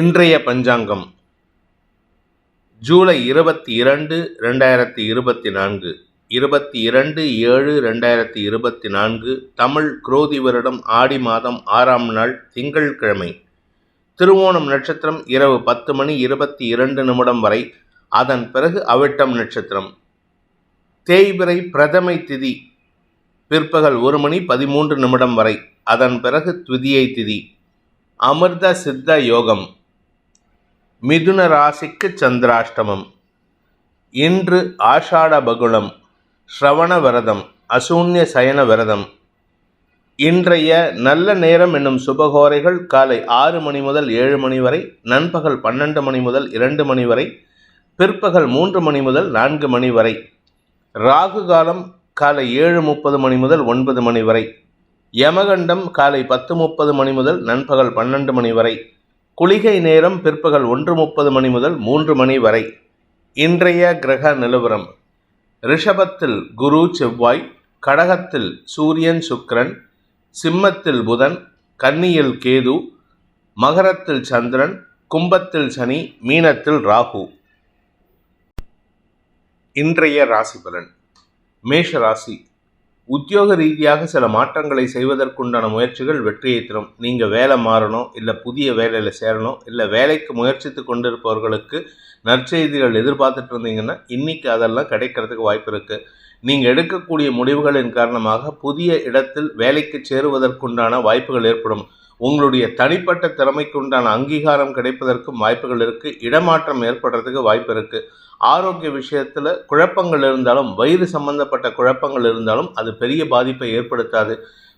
இன்றைய பஞ்சாங்கம். ஜூலை இருபத்தி இரண்டு ரெண்டாயிரத்தி இருபத்தி நான்கு. இருபத்தி இரண்டு ஏழு ரெண்டாயிரத்தி இருபத்தி நான்கு. தமிழ் குரோதி வருடம் ஆடி மாதம் ஆறாம் நாள் திங்கள்கிழமை. திருவோணம் நட்சத்திரம் இரவு பத்து மணி இருபத்தி இரண்டு நிமிடம் வரை அதன் பிறகு அவிட்டம் நட்சத்திரம். தேய்பிறை பிரதமை திதி பிற்பகல் ஒரு மணி பதிமூன்று நிமிடம் வரை அதன் பிறகு த்விதியை திதி. அமிர்த சித்த யோகம். மிதுன ராசிக்கு சந்திராஷ்டமம். இன்று ஆஷாட பகுளம் ஸ்ரவண விரதம் அசூன்ய சயன விரதம். இன்றைய நல்ல நேரம் என்னும் சுபகோரைகள் காலை ஆறு மணி முதல் ஏழு மணி வரை நண்பகல் பன்னெண்டு மணி முதல் இரண்டு மணி வரை பிற்பகல் மூன்று மணி முதல் நான்கு மணி வரை ராகு காலம் காலை ஏழு முப்பது மணி முதல் ஒன்பது மணி வரை யமகண்டம் காலை பத்து முப்பது மணி முதல் நண்பகல் பன்னெண்டு மணி வரை குளிகை நேரம் பிற்பகல் ஒன்று முப்பது மணி முதல் மூன்று மணி வரை. இன்றைய கிரக நிலவரம். ரிஷபத்தில் குரு செவ்வாய் கடகத்தில் சூரியன் சுக்கிரன் சிம்மத்தில் புதன் கன்னியில் கேது மகரத்தில் சந்திரன் கும்பத்தில் சனி மீனத்தில் ராகு. இன்றைய ராசி பலன். மேஷ ராசி. உத்தியோக ரீதியாக சில மாற்றங்களை செய்வதற்குண்டான முயற்சிகள் வெற்றியை தரும். நீங்கள் வேலை மாறணும் இல்லை புதிய வேலையில் சேரணும் இல்லை வேலைக்கு முயற்சித்து கொண்டிருப்பவர்களுக்கு நற்செய்திகள் எதிர்பார்த்துட்டு இருந்தீங்கன்னா இன்னைக்கு அதெல்லாம் கிடைக்கிறதுக்கு வாய்ப்பு இருக்குது நீங்கள் எடுக்கக்கூடிய முடிவுகளின் காரணமாக புதிய இடத்தில் வேலைக்கு சேருவதற்குண்டான வாய்ப்புகள் ஏற்படும். உங்களுடைய தனிப்பட்ட திறமைக்கு உண்டான அங்கீகாரம் கிடைப்பதற்கும் வாய்ப்புகள் இருக்குது இடமாற்றம் ஏற்படுறதுக்கு வாய்ப்பு இருக்குது ஆரோக்கிய விஷயத்தில் குழப்பங்கள் இருந்தாலும் வயிறு சம்பந்தப்பட்ட குழப்பங்கள் இருந்தாலும் அது பெரிய பாதிப்பை ஏற்படுத்தாது.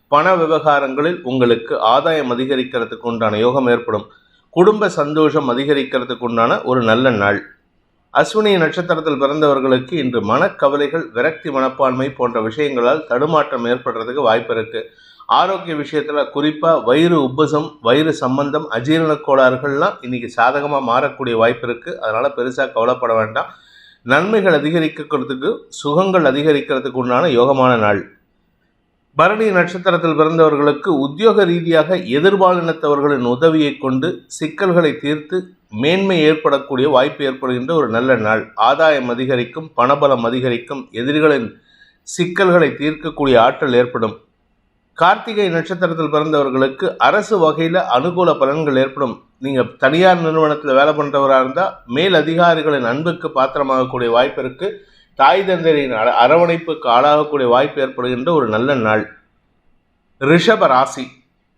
பண விவகாரங்களில் உங்களுக்கு ஆதாயம் அதிகரிக்கிறதுக்கு உண்டான யோகம் ஏற்படும். குடும்ப சந்தோஷம் அதிகரிக்கிறதுக்கு உண்டான ஒரு நல்ல நாள். அஸ்வினி நட்சத்திரத்தில் பிறந்தவர்களுக்கு இன்று மனக்கவலைகள் விரக்தி மனப்பான்மை போன்ற விஷயங்களால் தடுமாற்றம் ஏற்படுறதுக்கு வாய்ப்பு இருக்குது ஆரோக்கிய விஷயத்தில் குறிப்பாக வயிறு உப்பசம் வயிறு சம்பந்தம் அஜீரண கோளாறுகள்லாம் இன்றைக்கி சாதகமாக மாறக்கூடிய வாய்ப்பு இருக்குது அதனால் பெருசாக கவலைப்பட வேண்டாம். நன்மைகள் அதிகரிக்கிறதுக்கு சுகங்கள் அதிகரிக்கிறதுக்கு உண்டான யோகமான நாள். பரணி நட்சத்திரத்தில் பிறந்தவர்களுக்கு உத்தியோக ரீதியாக எதிர்பாலினத்தவர்களின் உதவியை கொண்டு சிக்கல்களை தீர்த்து மேன்மை ஏற்படக்கூடிய வாய்ப்பு ஏற்படுகின்ற ஒரு நல்ல நாள். ஆதாயம் அதிகரிக்கும் பணபலம் அதிகரிக்கும் எதிரிகளின் சிக்கல்களை தீர்க்கக்கூடிய ஆற்றல் ஏற்படும். கார்த்திகை நட்சத்திரத்தில் பிறந்தவர்களுக்கு அரசு வகையில் அனுகூல பலன்கள் ஏற்படும். நீங்கள் தனியார் நிறுவனத்தில் வேலை பண்ணுறவராக இருந்தால் மேல் அதிகாரிகளின் அன்புக்கு பாத்திரமாகக்கூடிய வாய்ப்பு இருக்குது தாய் தந்தையின் அர- அரவணைப்புக்கு ஆளாகக்கூடிய வாய்ப்பு ஏற்படுகின்ற ஒரு நல்ல நாள். ரிஷப ராசி.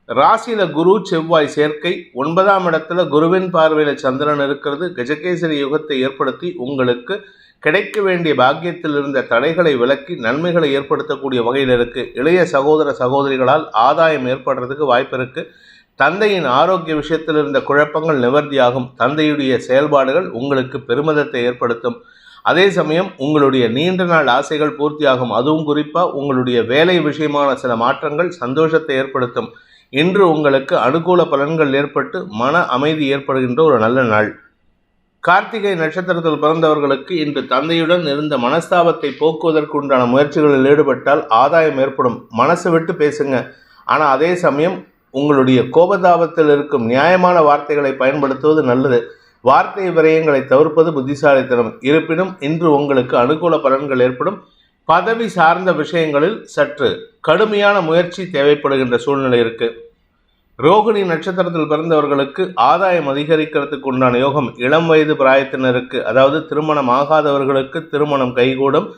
ராசியில் குரு செவ்வாய் சேர்க்கை. ஒன்பதாம் இடத்துல குருவின் பார்வையில் சந்திரன் இருக்கிறது. கஜகேசரி யுகத்தை ஏற்படுத்தி உங்களுக்கு கிடைக்க வேண்டிய பாக்கியத்தில் இருந்த தடைகளை விலக்கி நன்மைகளை ஏற்படுத்தக்கூடிய வகையில் இருக்கு. இளைய சகோதர சகோதரிகளால் ஆதாயம் ஏற்படுறதுக்கு வாய்ப்பு இருக்கு. தந்தையின் ஆரோக்கிய விஷயத்தில் இருந்த குழப்பங்கள் நிவர்த்தியாகும். தந்தையுடைய செயல்பாடுகள் உங்களுக்கு பெருமிதத்தை ஏற்படுத்தும். அதே சமயம் உங்களுடைய நீண்ட நாள் ஆசைகள் பூர்த்தியாகும். அதுவும் குறிப்பாக உங்களுடைய வேலை விஷயமான சில மாற்றங்கள் சந்தோஷத்தை ஏற்படுத்தும். இன்று உங்களுக்கு அனுகூல பலன்கள் ஏற்பட்டு மன அமைதி ஏற்படுகின்ற ஒரு நல்ல நாள். கார்த்திகை நட்சத்திரத்தில் பிறந்தவர்களுக்கு இன்று தந்தையுடன் இருந்த மனஸ்தாபத்தை போக்குவதற்கு உண்டான முயற்சிகளில் ஈடுபட்டால் ஆதாயம் ஏற்படும். மனசு விட்டு பேசுங்க. ஆனால் அதே சமயம் உங்களுடைய கோபதாபத்தில் இருக்கும் நியாயமான வார்த்தைகளை பயன்படுத்துவது நல்லது. வார்த்தை விரயங்களை தவிர்ப்பது புத்திசாலித்தனம். இருப்பினும் இன்று உங்களுக்கு அனுகூல பலன்கள் ஏற்படும். பதவி சார்ந்த விஷயங்களில் சற்று கடுமையான முயற்சி தேவைப்படுகின்ற சூழ்நிலை இருக்குது ரோகிணி நட்சத்திரத்தில் பிறந்தவர்களுக்கு ஆதாயம் அதிகரிக்கிறதுக்கு உண்டான யோகம் இளம் வயது பிராயத்தினருக்கு அதாவது திருமணம் ஆகாதவர்களுக்கு திருமணம் கைகூடும்.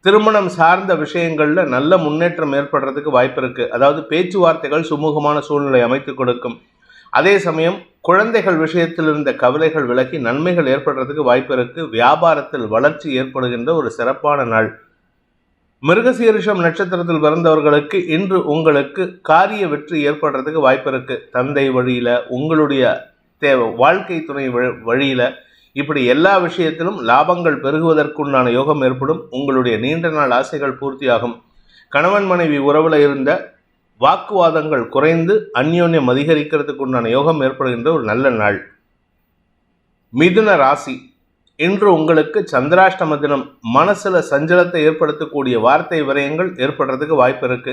திருமணம் சார்ந்த விஷயங்களில் நல்ல முன்னேற்றம் ஏற்படுறதுக்கு வாய்ப்பு இருக்கு. அதாவது பேச்சுவார்த்தைகள் சுமூகமான சூழ்நிலை அமைத்து கொடுக்கும். அதே சமயம் குழந்தைகள் விஷயத்தில் இருந்த கவலைகள் விலகி நன்மைகள் ஏற்படுறதுக்கு வாய்ப்பு இருக்கு. வியாபாரத்தில் வளர்ச்சி ஏற்படுகின்ற ஒரு சிறப்பான நாள். மிருகசீரிஷம் நட்சத்திரத்தில் பிறந்தவர்களுக்கு இன்று உங்களுக்கு காரிய வெற்றி ஏற்படுறதுக்கு வாய்ப்பு இருக்கு. தந்தை வழியில உங்களுடைய தேவை வாழ்க்கை துணை வழி- வழியில இப்படி எல்லா விஷயத்திலும் லாபங்கள் பெருகுவதற்குண்டான யோகம் ஏற்படும். உங்களுடைய நீண்ட நாள் ஆசைகள் பூர்த்தியாகும். கணவன் மனைவி உறவுல இருந்த வாக்குவாதங்கள் குறைந்து அந்யோன்யம் அதிகரிக்கிறதுக்கு உண்டான யோகம் ஏற்படுகின்ற ஒரு நல்ல நாள். மிதுன ராசி. இன்று உங்களுக்கு சந்திராஷ்டம தினம். மனசில் சஞ்சலத்தை ஏற்படுத்தக்கூடிய வார்த்தை விரயங்கள் ஏற்படுறதுக்கு வாய்ப்பு இருக்கு.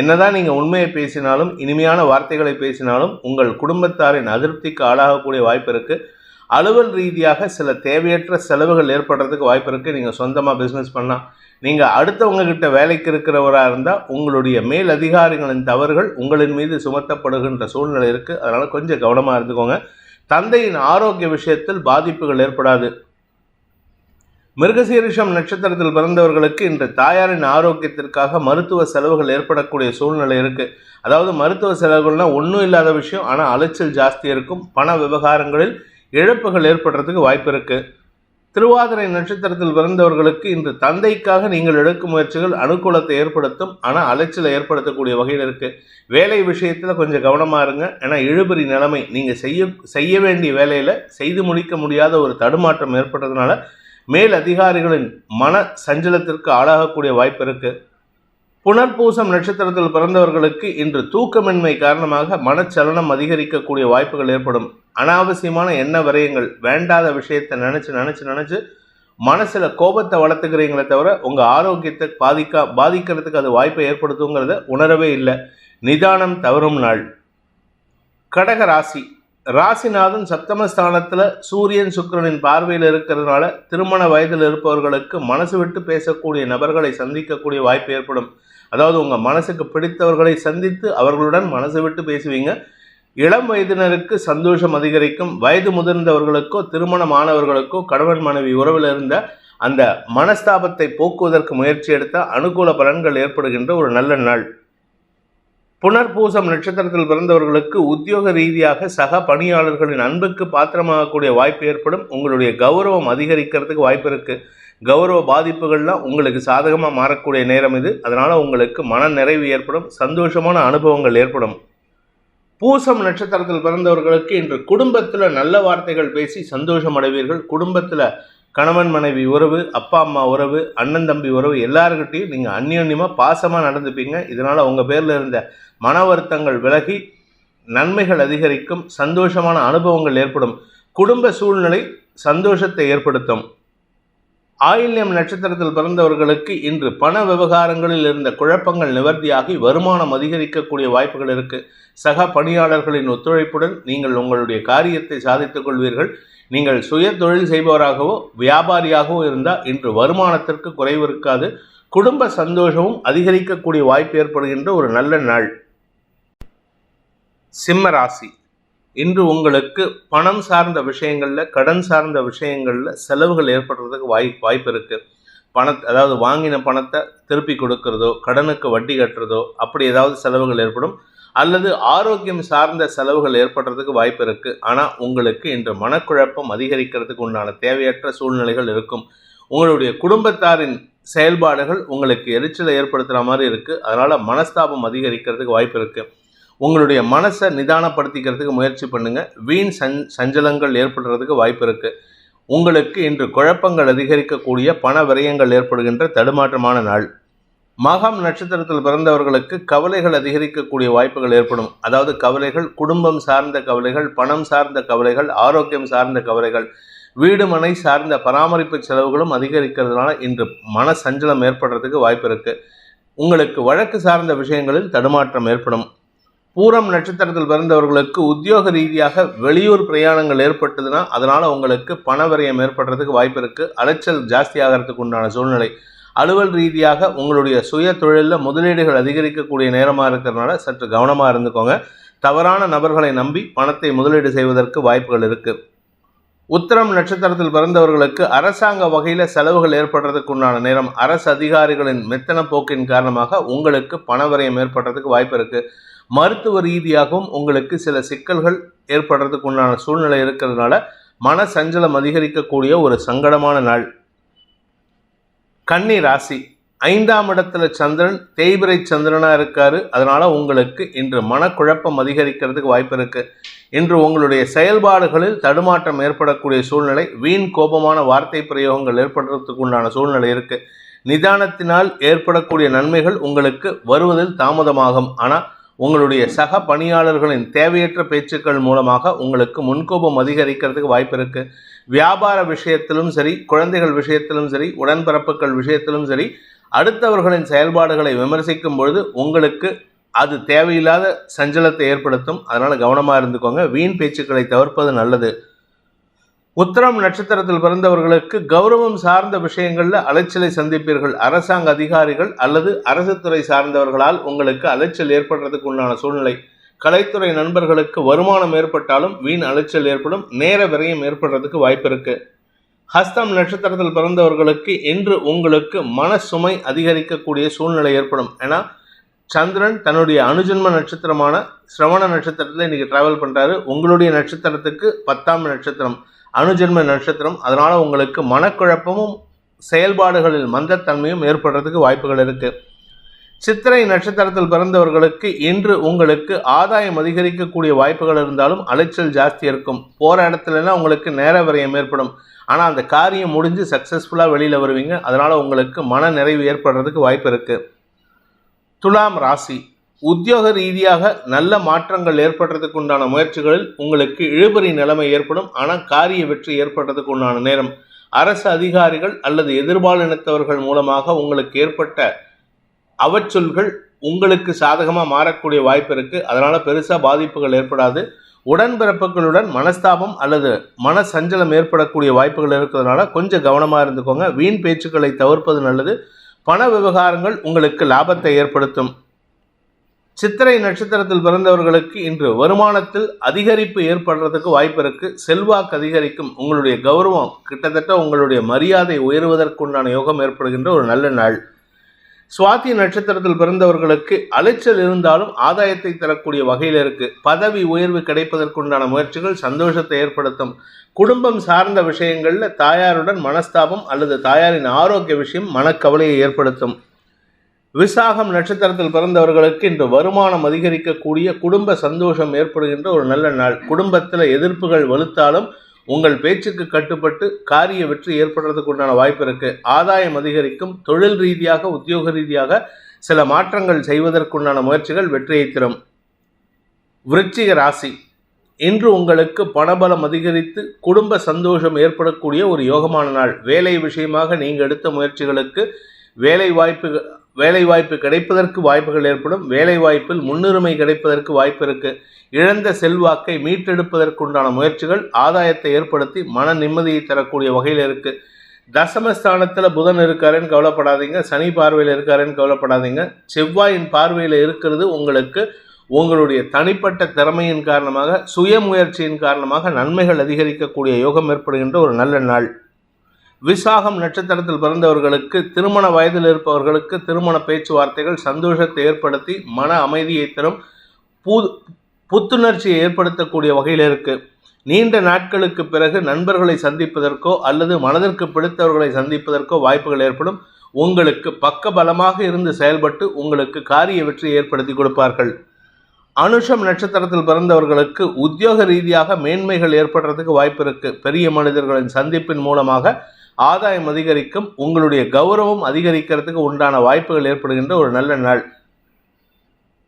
என்னதான் நீங்கள் உண்மையை பேசினாலும் இனிமையான வார்த்தைகளை பேசினாலும் உங்கள் குடும்பத்தாரின் அதிருப்திக்கு ஆளாகக்கூடிய வாய்ப்பு இருக்குது அலுவல் ரீதியாக சில தேவையற்ற செலவுகள் ஏற்படுறதுக்கு வாய்ப்பு இருக்குது நீங்கள் சொந்தமாக பிஸ்னஸ் பண்ணால் நீங்கள் அடுத்தவங்க கிட்ட வேலைக்கு இருக்கிறவராக இருந்தால் உங்களுடைய மேல் அதிகாரிகளின் தவறுகள் உங்களின் மீது சுமத்தப்படுகின்ற சூழ்நிலை இருக்குது அதனால் கொஞ்சம் கவனமாக இருந்துக்கோங்க. தந்தையின் ஆரோக்கிய விஷயத்தில் பாதிப்புகள் ஏற்படாது. மிருகசீரிஷம் நட்சத்திரத்தில் பிறந்தவர்களுக்கு இன்று தாயாரின் ஆரோக்கியத்திற்காக மருத்துவ செலவுகள் ஏற்படக்கூடிய சூழ்நிலை இருக்குது அதாவது மருத்துவ செலவுகள்னால் ஒன்றும் இல்லாத விஷயம் ஆனால் அலைச்சல் ஜாஸ்தி இருக்கும். பண விவகாரங்களில் இழப்புகள் ஏற்படுறதுக்கு வாய்ப்பு இருக்குது திருவாதிரை நட்சத்திரத்தில் பிறந்தவர்களுக்கு இன்று தந்தைக்காக நீங்கள் எடுக்கும் முயற்சிகள் அனுகூலத்தை ஏற்படுத்தும் ஆனால் அலைச்சலை ஏற்படுத்தக்கூடிய வகையில் இருக்குது வேலை விஷயத்தில் கொஞ்சம் கவனமாக இருங்க. ஏன்னா இழுபறி நிலைமை நீங்கள் செய்ய செய்ய வேண்டிய வேலையில் செய்து முடிக்க முடியாத ஒரு தடுமாற்றம் ஏற்படுறதுனால மேல் அதிகாரிகளின் மன சஞ்சலத்திற்கு ஆளாகக்கூடிய வாய்ப்பு இருக்கு. புனர்பூசம் நட்சத்திரத்தில் பிறந்தவர்களுக்கு இன்று தூக்கமின்மை காரணமாக மனச்சலனம் அதிகரிக்கக்கூடிய வாய்ப்புகள் ஏற்படும். அனாவசியமான எண்ண விரயங்கள் வேண்டாத விஷயத்தை நினச்சி நினச்சி நினச்சி மனசில் கோபத்தை வளர்த்துக்கிறீங்களே தவிர உங்கள் ஆரோக்கியத்தை பாதிக்கா பாதிக்கிறதுக்கு அது வாய்ப்பை ஏற்படுத்துங்கிறத உணரவே இல்லை. நிதானம் தவறும் நாள். கடக ராசி. ராசிநாதன் சப்தமஸ்தானத்தில் சூரியன் சுக்கிரனின் பார்வையில் இருக்கிறதுனால திருமண வயதில் இருப்பவர்களுக்கு மனசு விட்டு பேசக்கூடிய நபர்களை சந்திக்கக்கூடிய வாய்ப்பு ஏற்படும். அதாவது உங்கள் மனசுக்கு பிடித்தவர்களை சந்தித்து அவர்களுடன் மனசு விட்டு பேசுவீங்க. இளம் வயதினருக்கு சந்தோஷம் அதிகரிக்கும். வயது முதிர்ந்தவர்களுக்கோ திருமணமானவர்களுக்கோ கணவன் மனைவி உறவில் இருந்த அந்த மனஸ்தாபத்தை போக்குவதற்கு முயற்சி எடுத்தால் அனுகூல பலன்கள் ஏற்படுகின்ற ஒரு நல்ல நாள். புனர்பூசம் நட்சத்திரத்தில் பிறந்தவர்களுக்கு உத்தியோக ரீதியாக சக பணியாளர்களின் அன்புக்கு பாத்திரமாகக்கூடிய வாய்ப்பு ஏற்படும். உங்களுடைய கௌரவம் அதிகரிக்கிறதுக்கு வாய்ப்பு இருக்குது கௌரவ பாதிப்புகள்லாம் உங்களுக்கு சாதகமாக மாறக்கூடிய நேரம் இது. அதனால் உங்களுக்கு மன நிறைவு ஏற்படும். சந்தோஷமான அனுபவங்கள் ஏற்படும். பூசம் நட்சத்திரத்தில் பிறந்தவர்களுக்கு இன்று குடும்பத்தில் நல்ல வார்த்தைகள் பேசி சந்தோஷம் அடைவீர்கள். குடும்பத்தில் கணவன் மனைவி உறவு அப்பா அம்மா உறவு அண்ணன் தம்பி உறவு எல்லாருக்கிட்டையும் நீங்கள் அந்யோன்யமாக பாசமாக நடந்துப்பீங்க. இதனால் உங்கள் பேரில் இருந்த மன வருத்தங்கள் விலகி நன்மைகள் அதிகரிக்கும் சந்தோஷமான அனுபவங்கள் ஏற்படும். குடும்ப சூழ்நிலை சந்தோஷத்தை ஏற்படுத்தும். ஆயில்யம் நட்சத்திரத்தில் பிறந்தவர்களுக்கு இன்று பண விவகாரங்களில் இருந்த குழப்பங்கள் நிவர்த்தியாகி வருமானம் அதிகரிக்கக்கூடிய வாய்ப்புகள் இருக்கு. சக பணியாளர்களின் ஒத்துழைப்புடன் நீங்கள் உங்களுடைய காரியத்தை சாதித்துக் கொள்வீர்கள். நீங்கள் சுய தொழில் செய்பவராகவோ வியாபாரியாகவோ இருந்தால் இன்று வருமானத்திற்கு குறைவு இருக்காது. குடும்ப சந்தோஷமும் அதிகரிக்கக்கூடிய வாய்ப்பு ஏற்படுகின்ற ஒரு நல்ல நாள். சிம்ம ராசி. இன்று உங்களுக்கு பணம் சார்ந்த விஷயங்களில் கடன் சார்ந்த விஷயங்களில் செலவுகள் ஏற்படுறதுக்கு வாய் வாய்ப்பு இருக்குது பண அதாவது வாங்கின பணத்தை திருப்பி கொடுக்கறதோ கடனுக்கு வட்டி கட்டுறதோ அப்படி ஏதாவது செலவுகள் ஏற்படும். அல்லது ஆரோக்கியம் சார்ந்த செலவுகள் ஏற்படுறதுக்கு வாய்ப்பு இருக்குது ஆனால் உங்களுக்கு இன்று மனக்குழப்பம் அதிகரிக்கிறதுக்கு உண்டான தேவையற்ற சூழ்நிலைகள் இருக்கும். உங்களுடைய குடும்பத்தாரின் செயல்பாடுகள் உங்களுக்கு எரிச்சலை ஏற்படுத்துகிற மாதிரி இருக்குது அதனால் மனஸ்தாபம் அதிகரிக்கிறதுக்கு வாய்ப்பு இருக்குது உங்களுடைய மனசை நிதானப்படுத்திக்கிறதுக்கு முயற்சி பண்ணுங்கள் வீண் சஞ் சஞ்சலங்கள் ஏற்படுறதுக்கு வாய்ப்பு இருக்குது உங்களுக்கு இன்று குழப்பங்கள் அதிகரிக்கக்கூடிய பண விரயங்கள் ஏற்படுகின்ற தடுமாற்றமான நாள். மகம் நட்சத்திரத்தில் பிறந்தவர்களுக்கு கவலைகள் அதிகரிக்கக்கூடிய வாய்ப்புகள் ஏற்படும். அதாவது கவலைகள் குடும்பம் சார்ந்த கவலைகள் பணம் சார்ந்த கவலைகள் ஆரோக்கியம் சார்ந்த கவலைகள் வீடு மனை சார்ந்த பராமரிப்பு செலவுகளும் அதிகரிக்கிறதுனால இன்று மன சஞ்சலம் ஏற்படுறதுக்கு வாய்ப்பு இருக்குது உங்களுக்கு வழக்கு சார்ந்த விஷயங்களில் தடுமாற்றம் ஏற்படும். பூரம் நட்சத்திரத்தில் பிறந்தவர்களுக்கு உத்தியோக ரீதியாக வெளியூர் பிரயாணங்கள் ஏற்பட்டதுன்னா அதனால் உங்களுக்கு பண ஏற்படுறதுக்கு வாய்ப்பு இருக்குது அலைச்சல் ஜாஸ்தியாகிறதுக்கு உண்டான சூழ்நிலை. அலுவல் ரீதியாக உங்களுடைய சுய தொழிலில் முதலீடுகள் அதிகரிக்கக்கூடிய நேரமாக இருக்கிறதுனால சற்று கவனமாக இருந்துக்கோங்க. தவறான நபர்களை நம்பி பணத்தை முதலீடு செய்வதற்கு வாய்ப்புகள் இருக்குது உத்தரம் நட்சத்திரத்தில் பிறந்தவர்களுக்கு அரசாங்க வகையில் செலவுகள் ஏற்படுறதுக்கு உண்டான நேரம். அரசு அதிகாரிகளின் மெத்தன போக்கின் காரணமாக உங்களுக்கு பணவரையம் ஏற்படுறதுக்கு வாய்ப்பு இருக்குது மருத்துவ ரீதியாகவும் உங்களுக்கு சில சிக்கல்கள் ஏற்படுறதுக்கு உண்டான சூழ்நிலை இருக்கிறதுனால மன சஞ்சலம் அதிகரிக்கக்கூடிய ஒரு சங்கடமான நாள். கன்னி ராசி. ஐந்தாம் இடத்துல சந்திரன் தேய்பிரை சந்திரனா இருக்காரு. அதனால உங்களுக்கு இன்று மனக்குழப்பம் அதிகரிக்கிறதுக்கு வாய்ப்பு இருக்கு. இன்று உங்களுடைய செயல்பாடுகளில் தடுமாற்றம் ஏற்படக்கூடிய சூழ்நிலை வீண் கோபமான வார்த்தை பிரயோகங்கள் ஏற்படுறதுக்கு உண்டான சூழ்நிலை இருக்கு. நிதானத்தினால் ஏற்படக்கூடிய நன்மைகள் உங்களுக்கு வருவதில் தாமதமாகும். ஆனால் உங்களுடைய சக பணியாளர்களின் தேவையற்ற பேச்சுக்கள் மூலமாக உங்களுக்கு முன்கோபம் அதிகரிக்கிறதுக்கு வாய்ப்பு இருக்கு. வியாபார விஷயத்திலும் சரி குழந்தைகள் விஷயத்திலும் சரி உடன்பிறப்புகள் விஷயத்திலும் சரி அடுத்தவர்களின் செயல்பாடுகளை விமர்சிக்கும் பொழுது உங்களுக்கு அது தேவையில்லாத சஞ்சலத்தை ஏற்படுத்தும். அதனால் கவனமாக இருந்துக்கோங்க. வீண் பேச்சுக்களை தவிர்ப்பது நல்லது. உத்தரம் நட்சத்திரத்தில் பிறந்தவர்களுக்கு கௌரவம் சார்ந்த விஷயங்களில் அலைச்சலை சந்திப்பீர்கள். அரசாங்க அதிகாரிகள் அல்லது அரசு துறை சார்ந்தவர்களால் உங்களுக்கு அலைச்சல் ஏற்படுறதுக்கு உண்டான சூழ்நிலை. கலைத்துறை நண்பர்களுக்கு வருமானம் ஏற்பட்டாலும் வீண் அலைச்சல் ஏற்படும். நேர விரயம் ஏற்படுறதுக்கு வாய்ப்பு இருக்கு. ஹஸ்தம் நட்சத்திரத்தில் பிறந்தவர்களுக்கு இன்று உங்களுக்கு மன சுமை அதிகரிக்கக்கூடிய சூழ்நிலை ஏற்படும். ஏன்னா சந்திரன் தன்னுடைய அனுஜன்ம நட்சத்திரமான சிரவண நட்சத்திரத்தில் இன்னைக்கு டிராவல் பண்ணுறாரு உங்களுடைய நட்சத்திரத்துக்கு பத்தாம் நட்சத்திரம். அனுஜன்ம நட்சத்திரம் அதனால் உங்களுக்கு மனக்குழப்பமும் செயல்பாடுகளில் மந்தத்தன்மையும் ஏற்படுறதுக்கு வாய்ப்புகள் இருக்குது சித்திரை நட்சத்திரத்தில் பிறந்தவர்களுக்கு இன்று உங்களுக்கு ஆதாயம் அதிகரிக்கக்கூடிய வாய்ப்புகள் இருந்தாலும் அலைச்சல் ஜாஸ்தி இருக்கும். போகிற இடத்துலலாம் உங்களுக்கு நேர விரயம் ஏற்படும். ஆனால் அந்த காரியம் முடிஞ்சு சக்ஸஸ்ஃபுல்லாக வெளியில் வருவீங்க. அதனால் உங்களுக்கு மன நிறைவு ஏற்படுறதுக்கு வாய்ப்பு இருக்குது துலாம் ராசி. உத்தியோக ரீதியாக நல்ல மாற்றங்கள் ஏற்படுறதுக்கு உண்டான முயற்சிகளில் உங்களுக்கு இழுபறி நிலைமை ஏற்படும் ஆனால் காரிய வெற்றி ஏற்படுறதுக்கு உண்டான நேரம். அரசு அதிகாரிகள் அல்லது எதிர்பாலினத்தவர்கள் மூலமாக உங்களுக்கு ஏற்பட்ட அவச்சொல்கள் உங்களுக்கு சாதகமாக மாறக்கூடிய வாய்ப்பு இருக்குது அதனால் பெருசாக பாதிப்புகள் ஏற்படாது. உடன்பிறப்புகளுடன் மனஸ்தாபம் அல்லது மன சஞ்சலம் ஏற்படக்கூடிய வாய்ப்புகள் இருக்கிறதுனால கொஞ்சம் கவனமாக இருந்துக்கோங்க. வீண் பேச்சுக்களை தவிர்ப்பது நல்லது. பண விவகாரங்கள் உங்களுக்கு லாபத்தை ஏற்படுத்தும். சித்திரை நட்சத்திரத்தில் பிறந்தவர்களுக்கு இன்று வருமானத்தில் அதிகரிப்பு ஏற்படுறதுக்கு வாய்ப்பு இருக்கு. செல்வாக்கு அதிகரிக்கும். உங்களுடைய கௌரவம் கிட்டத்தட்ட உங்களுடைய மரியாதை உயர்வதற்குண்டான யோகம் ஏற்படுகின்ற ஒரு நல்ல நாள். சுவாதி நட்சத்திரத்தில் பிறந்தவர்களுக்கு அலைச்சல் இருந்தாலும் ஆதாயத்தை தரக்கூடிய வகையில் இருக்கு. பதவி உயர்வு கிடைப்பதற்குண்டான முயற்சிகள் சந்தோஷத்தை ஏற்படுத்தும். குடும்பம் சார்ந்த விஷயங்களில் தாயாருடன் மனஸ்தாபம் அல்லது தாயாரின் ஆரோக்கிய விஷயம் மனக்கவலையை ஏற்படுத்தும். விசாகம் நட்சத்திரத்தில் பிறந்தவர்களுக்கு இன்று வருமானம் அதிகரிக்கக்கூடிய குடும்ப சந்தோஷம் ஏற்படுகின்ற ஒரு நல்ல நாள். குடும்பத்தில் எதிர்ப்புகள் வலுத்தாலும் உங்கள் பேச்சுக்கு கட்டுப்பட்டு காரிய வெற்றி ஏற்படுறதுக்கு உண்டான வாய்ப்பு இருக்கு. ஆதாயம் அதிகரிக்கும் தொழில் ரீதியாக உத்தியோக ரீதியாக சில மாற்றங்கள் செய்வதற்குண்டான முயற்சிகள் வெற்றியை தரும். விருச்சிக ராசி இன்று உங்களுக்கு பணபலம் அதிகரித்து குடும்ப சந்தோஷம் ஏற்படக்கூடிய ஒரு யோகமான நாள். வேலை விஷயமாக நீங்கள் எடுத்த முயற்சிகளுக்கு வேலை வாய்ப்புகள் வேலைவாய்ப்பு கிடைப்பதற்கு வாய்ப்புகள் ஏற்படும். வேலைவாய்ப்பில் முன்னுரிமை கிடைப்பதற்கு வாய்ப்பு இருக்கு. இழந்த செல்வாக்கை மீட்டெடுப்பதற்குண்டான முயற்சிகள் ஆதாயத்தை ஏற்படுத்தி மன நிம்மதியை தரக்கூடிய வகையில் இருக்கு. தசமஸ்தானத்தில் புதன் இருக்காருன்னு கவலைப்படாதீங்க. சனி பார்வையில் இருக்காருன்னு கவலைப்படாதீங்க. செவ்வாயின் பார்வையில் இருக்கிறது உங்களுக்கு உங்களுடைய தனிப்பட்ட திறமையின் காரணமாக சுய முயற்சியின் காரணமாக நன்மைகள் அதிகரிக்கக்கூடிய யோகம் ஏற்படுகின்ற ஒரு நல்ல நாள். விசாகம் நட்சத்திரத்தில் பிறந்தவர்களுக்கு திருமண வயதில் இருப்பவர்களுக்கு திருமண பேச்சுவார்த்தைகள் சந்தோஷத்தை ஏற்படுத்தி மன அமைதியை தரும் பூ புத்துணர்ச்சியை ஏற்படுத்தக்கூடிய வகையில் இருக்கு. நீண்ட நாட்களுக்கு பிறகு நண்பர்களை சந்திப்பதற்கோ அல்லது மனதிற்கு பிடித்தவர்களை சந்திப்பதற்கோ வாய்ப்புகள் ஏற்படும். உங்களுக்கு பக்க பலமாக இருந்து செயல்பட்டு உங்களுக்கு காரிய வெற்றி ஏற்படுத்தி கொடுப்பார்கள். அனுஷம் நட்சத்திரத்தில் பிறந்தவர்களுக்கு உத்தியோக ரீதியாக மேன்மைகள் ஏற்படுறதுக்கு வாய்ப்பு இருக்கு. பெரிய மனிதர்களின் சந்திப்பின் மூலமாக ஆதாயம் அதிகரிக்கும் உங்களுடைய கௌரவம் அதிகரிக்கிறதுக்கு உண்டான வாய்ப்புகள் ஏற்படுகின்ற ஒரு நல்ல நாள்.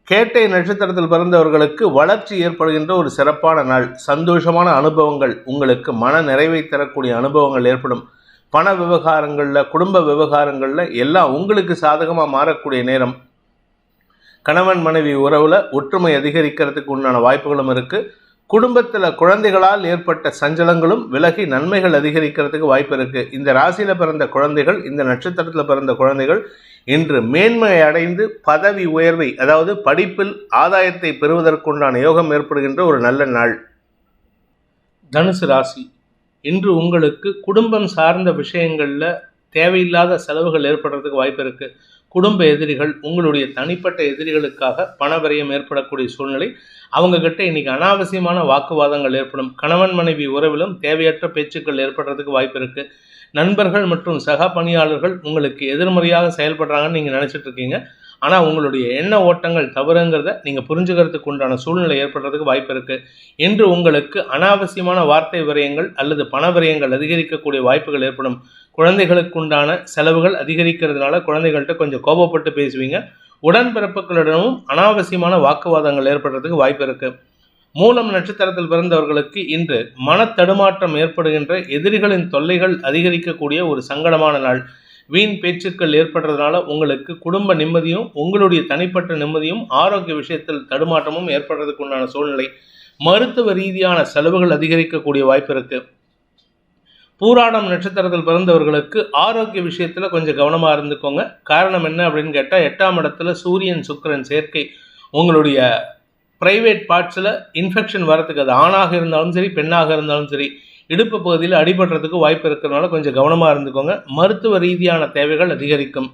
கேட்டை நட்சத்திரத்தில் பிறந்தவர்களுக்கு வளர்ச்சி ஏற்படுகின்ற ஒரு சிறப்பான நாள். சந்தோஷமான அனுபவங்கள் உங்களுக்கு மன நிறைவை தரக்கூடிய அனுபவங்கள் ஏற்படும். பண விவகாரங்களில் குடும்ப விவகாரங்களில் எல்லாம் உங்களுக்கு சாதகமாக மாறக்கூடிய நேரம். கணவன் மனைவி உறவில் ஒற்றுமை அதிகரிக்கிறதுக்கு உண்டான வாய்ப்புகளும் இருக்குது குடும்பத்தில் குழந்தைகளால் ஏற்பட்ட சஞ்சலங்களும் விலகி நன்மைகள் அதிகரிக்கிறதுக்கு வாய்ப்பு இருக்குது இந்த ராசியில் பிறந்த குழந்தைகள் இந்த நட்சத்திரத்தில் பிறந்த குழந்தைகள் இன்று மேன்மை அடைந்து பதவி உயர்வை அதாவது படிப்பில் ஆதாயத்தை பெறுவதற்குண்டான யோகம் ஏற்படுகின்ற ஒரு நல்ல நாள். தனுசு ராசி இன்று உங்களுக்கு குடும்பம் சார்ந்த விஷயங்களில் தேவையில்லாத செலவுகள் ஏற்படுறதுக்கு வாய்ப்பு இருக்குது குடும்ப எதிரிகள் உங்களுடைய தனிப்பட்ட எதிரிகளுக்காக பணவரையம் ஏற்படக்கூடிய சூழ்நிலை அவங்க கிட்ட இன்னைக்கு அனாவசியமான வாக்குவாதங்கள் ஏற்படும். கணவன் மனைவி உறவிலும் தேவையற்ற பேச்சுக்கள் ஏற்படுறதுக்கு வாய்ப்பு இருக்கு. நண்பர்கள் மற்றும் சக பணியாளர்கள் உங்களுக்கு எதிர்மறையாக செயல்படுறாங்கன்னு நீங்கள் நினச்சிட்டு இருக்கீங்க. ஆனால் உங்களுடைய எண்ண ஓட்டங்கள் தவறுங்கிறத நீங்கள் புரிஞ்சுக்கிறதுக்கு உண்டான சூழ்நிலை ஏற்படுறதுக்கு வாய்ப்பு இருக்குது இன்று உங்களுக்கு அனாவசியமான வார்த்தை விரயங்கள் அல்லது பண விரயங்கள் அதிகரிக்கக்கூடிய வாய்ப்புகள் ஏற்படும். குழந்தைகளுக்கு உண்டான செலவுகள் அதிகரிக்கிறதுனால குழந்தைகள்கிட்ட கொஞ்சம் கோபப்பட்டு பேசுவீங்க. உடன்பிறப்புகளிடமும் அனாவசியமான வாக்குவாதங்கள் ஏற்படுறதுக்கு வாய்ப்பு இருக்குது மூலம் நட்சத்திரத்தில் பிறந்தவர்களுக்கு இன்று மன தடுமாற்றம் ஏற்படுகின்ற எதிரிகளின் தொல்லைகள் அதிகரிக்கக்கூடிய ஒரு சங்கடமான நாள். வீண் பேச்சுக்கள் ஏற்படுறதுனால உங்களுக்கு குடும்ப நிம்மதியும் உங்களுடைய தனிப்பட்ட நிம்மதியும் ஆரோக்கிய விஷயத்தில் தடுமாற்றமும் ஏற்படுறதுக்கு உண்டான சூழ்நிலை. மருத்துவ ரீதியான செலவுகள் அதிகரிக்கக்கூடிய வாய்ப்பு இருக்கு. பூராடம் நட்சத்திரத்தில் பிறந்தவர்களுக்கு ஆரோக்கிய விஷயத்தில் கொஞ்சம் கவனமாக இருந்துக்கோங்க. காரணம் என்ன அப்படின்னு கேட்டால் எட்டாம் இடத்துல சூரியன் சுக்கிரன் சேர்க்கை. உங்களுடைய ப்ரைவேட் பார்ட்ஸில் இன்ஃபெக்ஷன் வரத்துக்கு அது ஆணாக இருந்தாலும் சரி பெண்ணாக இருந்தாலும் சரி இடுப்பு பகுதியில் அடிபடுறதுக்கு வாய்ப்பு இருக்கிறதுனால கொஞ்சம் கவனமாக இருந்துக்கோங்க. மருத்துவ ரீதியான தேவைகள் அதிகரிக்கும்.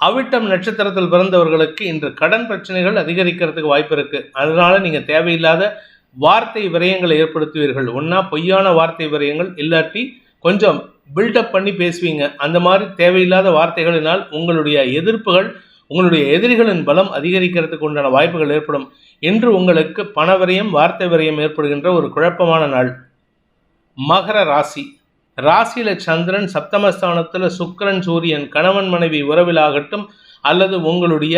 அவிட்டம் நட்சத்திரத்தில் பிறந்தவர்களுக்கு இன்று கடன் பிரச்சனைகள் அதிகரிக்கிறதுக்கு வாய்ப்பு இருக்குது அதனால் நீங்கள் தேவையில்லாத வார்த்தை விரயங்களை ஏற்படுத்துவீர்கள். ஒன்றா பொய்யான வார்த்தை விரயங்கள் இல்லாட்டி கொஞ்சம் பில்டப் பண்ணி பேசுவீங்க. அந்த மாதிரி தேவையில்லாத வார்த்தைகளினால் உங்களுடைய எதிர்ப்புகள் உங்களுடைய எதிரிகளின் பலம் அதிகரிக்கிறதுக்கு உண்டான வாய்ப்புகள் ஏற்படும். இன்று உங்களுக்கு பண விரயம் வார்த்தை விரயம் ஏற்படுகின்ற ஒரு குழப்பமான நாள். மகர ராசி. ராசியில சந்திரன் சப்தமஸ்தானத்தில் சுக்கரன் சூரியன் கணவன் மனைவி உறவிலாகட்டும் அல்லது உங்களுடைய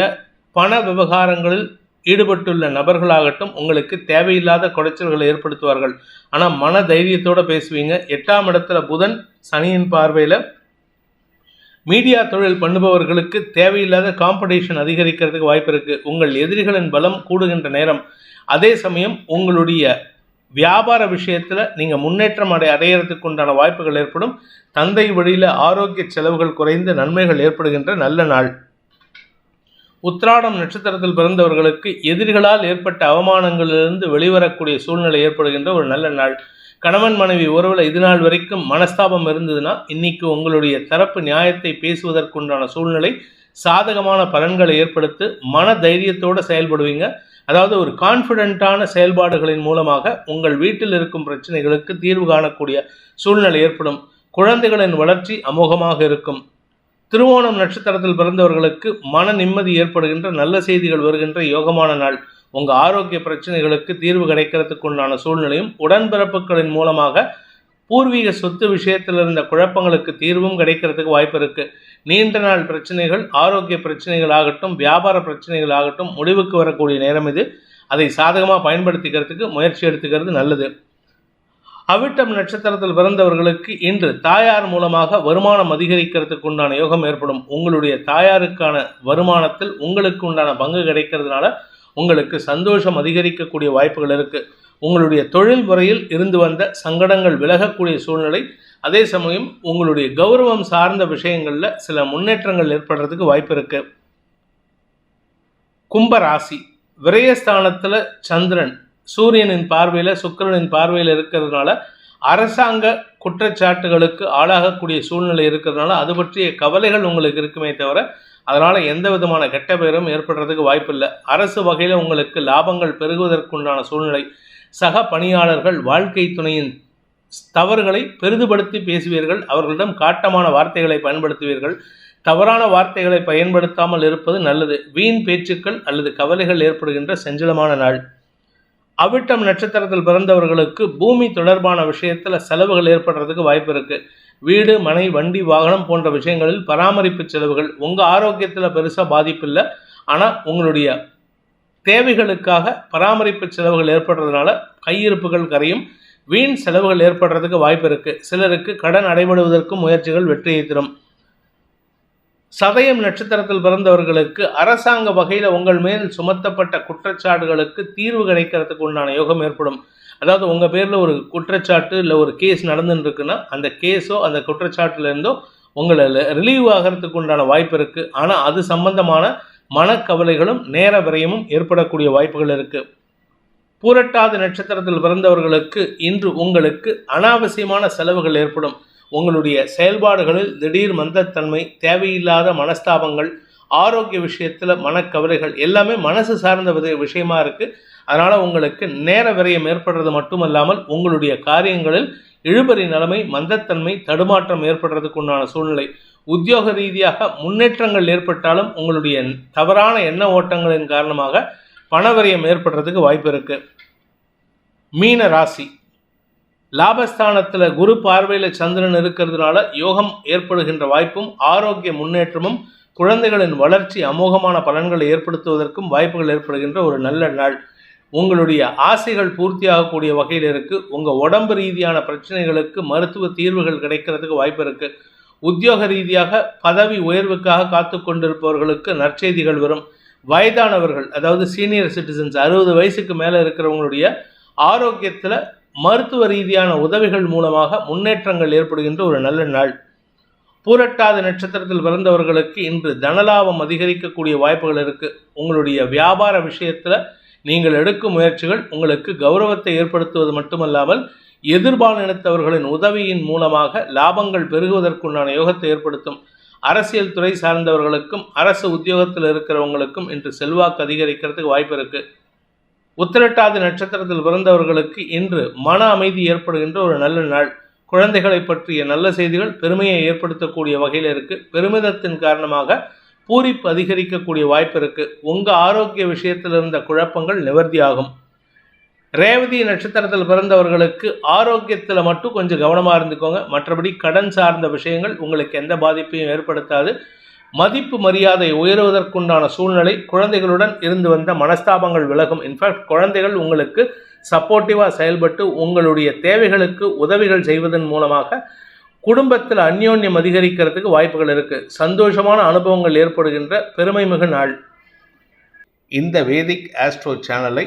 பண விவகாரங்களில் ஈடுபட்டுள்ள நபர்களாகட்டும் உங்களுக்கு தேவையில்லாத குடைச்சல்களை ஏற்படுத்துவார்கள். ஆனால் மன தைரியத்தோடு பேசுவீங்க. எட்டாம் இடத்துல புதன் சனியின் பார்வையில் மீடியா தொழில் பண்ணுபவர்களுக்கு தேவையில்லாத காம்படிஷன் அதிகரிக்கிறதுக்கு வாய்ப்பு இருக்குது உங்கள் எதிரிகளின் பலம் கூடுகின்ற நேரம். அதே சமயம் உங்களுடைய வியாபார விஷயத்தில் நீங்கள் முன்னேற்றம் அடை அடையிறதுக்கு உண்டான வாய்ப்புகள் ஏற்படும். தந்தை வழியில் ஆரோக்கிய செலவுகள் குறைந்து நன்மைகள் ஏற்படுகின்ற நல்ல நாள். உத்ராடம் நட்சத்திரத்தில் பிறந்தவர்களுக்கு எதிரிகளால் ஏற்பட்ட அவமானங்களிலிருந்து வெளிவரக்கூடிய சூழ்நிலை ஏற்படுகின்ற ஒரு நல்ல நாள். கணவன் மனைவி உறவில் இது நாள் வரைக்கும் மனஸ்தாபம் இருந்ததுன்னா இன்னைக்கு உங்களுடைய தரப்பு நியாயத்தை பேசுவதற்குண்டான சூழ்நிலை சாதகமான பலன்களை ஏற்படுத்தி மன தைரியத்தோடு செயல்படுவீங்க. அதாவது ஒரு கான்ஃபிடென்ட்டான செயல்பாடுகளின் மூலமாக உங்கள் வீட்டில் இருக்கும் பிரச்சனைகளுக்கு தீர்வு காணக்கூடிய சூழ்நிலை ஏற்படும். குழந்தைகளின் வளர்ச்சி அமோகமாக இருக்கும். திருவோணம் நட்சத்திரத்தில் பிறந்தவர்களுக்கு மன நிம்மதி ஏற்படுகின்ற நல்ல செய்திகள் வருகின்ற யோகமான நாள். உங்கள் ஆரோக்கிய பிரச்சனைகளுக்கு தீர்வு கிடைக்கிறதுக்கு உண்டான சூழ்நிலையும் உடன்பிறப்புகளின் மூலமாக பூர்வீக சொத்து விஷயத்தில் இருந்த குழப்பங்களுக்கு தீர்வும் கிடைக்கிறதுக்கு வாய்ப்பு இருக்குது நீண்ட நாள் பிரச்சனைகள் ஆரோக்கிய பிரச்சனைகள் ஆகட்டும் வியாபார பிரச்சனைகள் ஆகட்டும் முடிவுக்கு வரக்கூடிய நேரம் இது. அதை சாதகமாக பயன்படுத்திக்கிறதுக்கு முயற்சி எடுத்துக்கிறது நல்லது. அவிட்டம் நட்சத்திரத்தில் பிறந்தவர்களுக்கு இன்று தாயார் மூலமாக வருமானம் அதிகரிக்கிறதுக்கு உண்டான யோகம் ஏற்படும். உங்களுடைய தாயாருக்கான வருமானத்தில் உங்களுக்கு உண்டான பங்கு கிடைக்கிறதுனால உங்களுக்கு சந்தோஷம் அதிகரிக்கக்கூடிய வாய்ப்புகள் இருக்குது உங்களுடைய தொழில் முறையில் இருந்து வந்த சங்கடங்கள் விலகக்கூடிய சூழ்நிலை அதே சமயம் உங்களுடைய கௌரவம் சார்ந்த விஷயங்களில் சில முன்னேற்றங்கள் ஏற்படுறதுக்கு வாய்ப்பு இருக்கு. கும்பராசி விரயஸ்தானத்தில் சந்திரன் சூரியனின் பார்வையில் சுக்கிரனின் பார்வையில் இருக்கிறதுனால அரசாங்க குற்றச்சாட்டுகளுக்கு ஆளாகக்கூடிய சூழ்நிலை இருக்கிறதுனால அது பற்றிய கவலைகள் உங்களுக்கு இருக்குமே தவிர அதனால் எந்த விதமான கெட்ட பெயரும் ஏற்படுறதுக்கு வாய்ப்பில்லை அரசு வகையில் உங்களுக்கு லாபங்கள் பெருகுவதற்குண்டான சூழ்நிலை. சக பணியாளர்கள் வாழ்க்கை துணையின் தவறுகளை பெரிதுபடுத்தி பேசுவீர்கள் அவர்களிடம் காட்டமான வார்த்தைகளை பயன்படுத்துவீர்கள். தவறான வார்த்தைகளை பயன்படுத்தாமல் இருப்பது நல்லது. வீண் பேச்சுக்கள் அல்லது கவலைகள் ஏற்படுகின்ற செஞ்சலமான நாள். அவிட்டம் நட்சத்திரத்தில் பிறந்தவர்களுக்கு பூமி தொடர்பான விஷயத்தில் செலவுகள் ஏற்படுறதுக்கு வாய்ப்பு இருக்குது வீடு மனை வண்டி வாகனம் போன்ற விஷயங்களில் பராமரிப்பு செலவுகள் உங்கள் ஆரோக்கியத்தில் பெருசாக பாதிப்பு இல்லை ஆனால் உங்களுடைய தேவைகளுக்காக பராமரிப்பு செலவுகள் ஏற்படுறதுனால கையிருப்புகள் கரையும். வீண் செலவுகள் ஏற்படுறதுக்கு வாய்ப்பு இருக்குது சிலருக்கு கடன் அடைபடுவதற்கும் முயற்சிகள் வெற்றியை தரும். சதயம் நட்சத்திரத்தில் பிறந்தவர்களுக்கு அரசாங்க வகையில் உங்கள் மேல் சுமத்தப்பட்ட குற்றச்சாட்டுகளுக்கு தீர்வு கிடைக்கிறதுக்கு உண்டான யோகம் ஏற்படும். அதாவது உங்கள் பேரில் ஒரு குற்றச்சாட்டு இல்லை ஒரு கேஸ் நடந்துன்னு இருக்குன்னா அந்த கேஸோ அந்த குற்றச்சாட்டுலேருந்தோ உங்களை ரிலீவ் ஆகிறதுக்கு உண்டான வாய்ப்பு இருக்குது ஆனால் அது சம்பந்தமான மனக்கவலைகளும் நேர விரயமும் ஏற்படக்கூடிய வாய்ப்புகள் இருக்குது பூரட்டாத நட்சத்திரத்தில் பிறந்தவர்களுக்கு இன்று உங்களுக்கு அனாவசியமான செலவுகள் ஏற்படும். உங்களுடைய செயல்பாடுகளில் திடீர் மந்தத்தன்மை தேவையில்லாத மனஸ்தாபங்கள் ஆரோக்கிய விஷயத்தில் மனக்கவலைகள் எல்லாமே மனசு சார்ந்த விஷயமா இருக்குது அதனால் உங்களுக்கு நேர விரயம் ஏற்படுறது மட்டுமல்லாமல் உங்களுடைய காரியங்களில் இழுபறி நிலைமை மந்தத்தன்மை தடுமாற்றம் ஏற்படுறதுக்கு உண்டான சூழ்நிலை. உத்தியோக ரீதியாக முன்னேற்றங்கள் ஏற்பட்டாலும் உங்களுடைய தவறான எண்ண ஓட்டங்களின் காரணமாக பணவரியம் ஏற்படுறதுக்கு வாய்ப்பு இருக்கு. மீன ராசி. லாபஸ்தானத்தில் குரு பார்வையில் சந்திரன் இருக்கிறதுனால யோகம் ஏற்படுகின்ற வாய்ப்பும் ஆரோக்கிய முன்னேற்றமும் குழந்தைகளின் வளர்ச்சி அமோகமான பலன்களை ஏற்படுத்துவதற்கும் வாய்ப்புகள் ஏற்படுகின்ற ஒரு நல்ல நாள். உங்களுடைய ஆசைகள் பூர்த்தியாகக்கூடிய வகையில் இருக்கு. உங்கள் உடம்பு ரீதியான பிரச்சனைகளுக்கு மருத்துவ தீர்வுகள் கிடைக்கிறதுக்கு வாய்ப்பு இருக்குது உத்தியோக ரீதியாக பதவி உயர்வுக்காக காத்து கொண்டிருப்பவர்களுக்கு நற்செய்திகள் வரும். வயதானவர்கள் அதாவது சீனியர் சிட்டிசன்ஸ் அறுபது வயசுக்கு மேலே இருக்கிறவங்களுடைய ஆரோக்கியத்தில் மருத்துவ ரீதியான உதவிகள் மூலமாக முன்னேற்றங்கள் ஏற்படுகின்ற ஒரு நல்ல நாள். பூரட்டாத நட்சத்திரத்தில் பிறந்தவர்களுக்கு இன்று தனலாபம் அதிகரிக்கக்கூடிய வாய்ப்புகள் இருக்குது உங்களுடைய வியாபார விஷயத்தில் நீங்கள் எடுக்கும் முயற்சிகள் உங்களுக்கு கௌரவத்தை ஏற்படுத்துவது மட்டுமல்லாமல் எதிர்பாலினத்தவர்களின் உதவியின் மூலமாக லாபங்கள் பெருகுவதற்குண்டான யோகத்தை ஏற்படுத்தும். அரசியல் துறை சார்ந்தவர்களுக்கும் அரசு உத்தியோகத்தில் இருக்கிறவங்களுக்கும் இன்று செல்வாக்கு அதிகரிக்கிறதுக்கு வாய்ப்பு இருக்கு. உத்திரட்டாதி நட்சத்திரத்தில் பிறந்தவர்களுக்கு இன்று மன அமைதி ஏற்படுகின்ற ஒரு நல்ல நாள். குழந்தைகளை பற்றிய நல்ல செய்திகள் பெருமையை ஏற்படுத்தக்கூடிய வகையில் இருக்கு. பெருமிதத்தின் காரணமாக பூரிப்பு அதிகரிக்கக்கூடிய வாய்ப்பு இருக்கு. உங்க ஆரோக்கிய விஷயத்தில் இருந்த குழப்பங்கள் நிவர்த்தியாகும். ரேவதி நட்சத்திரத்தில் பிறந்தவர்களுக்கு ஆரோக்கியத்தில் மட்டும் கொஞ்சம் கவனமாக இருந்துக்கோங்க. மற்றபடி கடன் சார்ந்த விஷயங்கள் உங்களுக்கு எந்த பாதிப்பையும் ஏற்படுத்தாது. மதிப்பு மரியாதை உயருவதற்குண்டான சூழ்நிலை குழந்தைகளுடன் இருந்து வந்த மனஸ்தாபங்கள் விலகும். இன்ஃபேக்ட் குழந்தைகள் உங்களுக்கு சப்போர்ட்டிவாக செயல்பட்டு உங்களுடைய தேவைகளுக்கு உதவிகள் செய்வதன் மூலமாக குடும்பத்தில் அந்யோன்யம் அதிகரிக்கிறதுக்கு வாய்ப்புகள் இருக்குது சந்தோஷமான அனுபவங்கள் ஏற்படுகின்ற பெருமைமிகு நாள். இந்த வேதிக் ஆஸ்ட்ரோ சேனலை